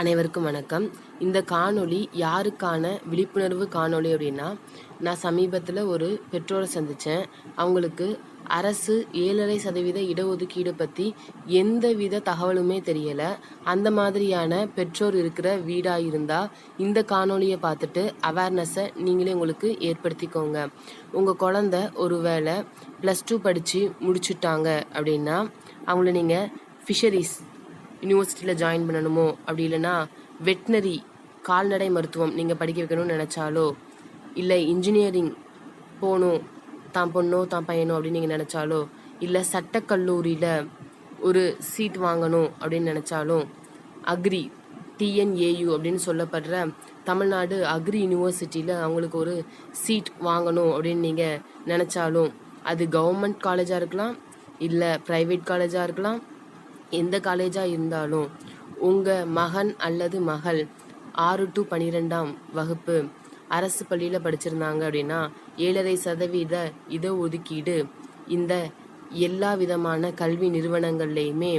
அனைவருக்கும் வணக்கம். இந்த காணொளி யாருக்கான விழிப்புணர்வு காணொளி அப்படின்னா நான் சமீபத்தில் ஒரு பெற்றோரை சந்தித்தேன் அவங்களுக்கு அரசு ஏழரை சதவீத இடஒதுக்கீடு பற்றி எந்த வித தகவலுமே தெரியலை. அந்த மாதிரியான பெற்றோர் இருக்கிற வீடாக இருந்தால் இந்த காணொலியை பார்த்துட்டு அவேர்னஸை நீங்களே உங்களுக்கு ஏற்படுத்திக்கோங்க. உங்கள் குழந்த ஒரு வேளை ப்ளஸ் டூ படித்து முடிச்சுட்டாங்க அப்படின்னா அவங்கள நீங்கள் ஃபிஷரிஸ் யூனிவர்சிட்டியில் ஜாயின் பண்ணணுமோ? அப்படி இல்லைன்னா வெட்னரி கால்நடை மருத்துவம் நீங்கள் படிக்க வைக்கணும்னு நினச்சாலோ இல்லை இன்ஜினியரிங் போகணும் தான் பொண்ணோ தான் பையனோ அப்படின்னு நீங்கள் நினச்சாலோ இல்லை சட்டக்கல்லூரியில் ஒரு சீட் வாங்கணும் அப்படின்னு நினச்சாலும் அக்ரி டிஎன்ஏயு அப்படின்னு சொல்லப்படுற தமிழ்நாடு அக்ரி யூனிவர்சிட்டியில் அவங்களுக்கு ஒரு சீட் வாங்கணும் அப்படின்னு நீங்கள் நினச்சாலும் அது கவர்மெண்ட் காலேஜாக இருக்கலாம் இல்லை ப்ரைவேட் காலேஜாக இருக்கலாம் எந்த காலேஜாக இருந்தாலும் உங்கள் மகன் அல்லது மகள் ஆறு டு பன்னிரெண்டாம் வகுப்பு அரசு பள்ளியில் படிச்சிருந்தாங்க அப்படின்னா ஏழரை சதவீத இட ஒதுக்கீடு இந்த எல்லா விதமான கல்வி நிறுவனங்கள்லையுமே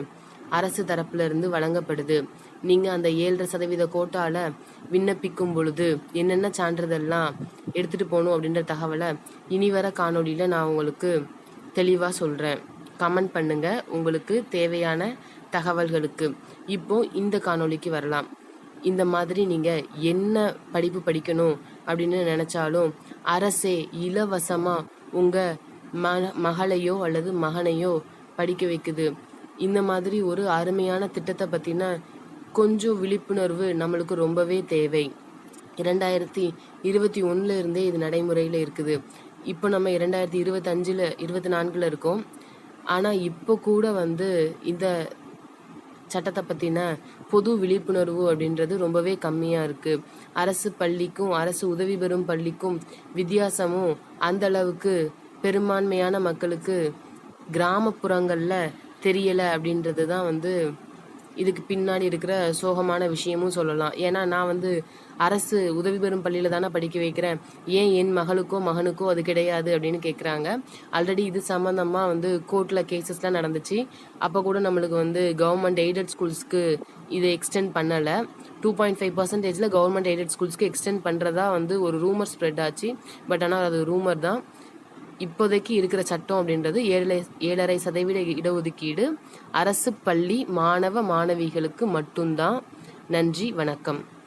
அரசு தரப்புலருந்து வழங்கப்படுது. நீங்கள் அந்த ஏழரை சதவீத கோட்டால விண்ணப்பிக்கும் பொழுது என்னென்ன சான்றிதழ்லாம் எடுத்துகிட்டு போகணும் அப்படின்ற தகவலை இனி வர காணொளியில் நான் உங்களுக்கு தெளிவாக சொல்கிறேன் கமெண்ட் பண்ணுங்க. உங்களுக்கு தேவையான தகவல்களுக்கு. இப்போ இந்த காணொளிக்கு வரலாம். இந்த மாதிரி நீங்க என்ன படிப்பு படிக்கணும் அப்படின்னு நினைச்சாலும் அரசே இலவசமா உங்க ம மகளையோ அல்லது மகனையோ படிக்க வைக்குது. இந்த மாதிரி ஒரு அருமையான திட்டத்தை பத்தின கொஞ்சம் விழிப்புணர்வு நம்மளுக்கு ரொம்பவே தேவை. இரண்டாயிரத்தி இருபத்தி ஒன்றுல இருந்தே இது நடைமுறையில் இருக்குது. இப்போ நம்ம இரண்டாயிரத்தி இருபத்தஞ்சில் இருபத்தி நான்கில் இருக்கோம். ஆனால் இப்போ கூட வந்து இந்த சட்டத்தை பற்றின பொது விழிப்புணர்வு அப்படின்றது ரொம்பவே கம்மியாக இருக்குது அரசு பள்ளிக்கும் அரசு உதவி பெறும் பள்ளிக்கும் வித்தியாசமும் அந்த அளவுக்கு பெரும்பான்மையான மக்களுக்கு கிராமப்புறங்களில் தெரியலை அப்படின்றது தான் வந்து இதுக்கு பின்னாடி இருக்கிற சோகமான விஷயமும் சொல்லலாம். ஏன்னா நான் வந்து அரசு உதவி பெறும் பள்ளியில் தானே படிக்க வைக்கிறேன். ஏன் என் மகளுக்கோ மகனுக்கோ அது கிடையாது அப்படின்னு கேட்குறாங்க ஆல்ரெடி இது சம்மந்தமாக வந்து கோர்ட்டில் கேசஸ்லாம் நடந்துச்சு. அப்போ கூட நம்மளுக்கு வந்து கவர்மெண்ட் எய்டட் ஸ்கூல்ஸ்க்கு இதை எக்ஸ்டெண்ட் பண்ணலை. டூ பாயிண்ட் ஃபைவ் பர்சன்டேஜில் கவர்மெண்ட் எய்டட் ஸ்கூல்ஸ்க்கு எக்ஸ்டெண்ட் பண்ணுறதா வந்து ஒரு ரூமர் ஸ்ப்ரெட் ஆச்சு. பட் ஆனால் அது ரூமர் தான். இப்போதைக்கு இருக்கிற சட்டம் அப்படின்றது ஏழரை ஏழரை சதவீத இடஒதுக்கீடு. அரசு பள்ளி மாணவ மாணவிகளுக்கு மட்டும்தான். நன்றி வணக்கம்.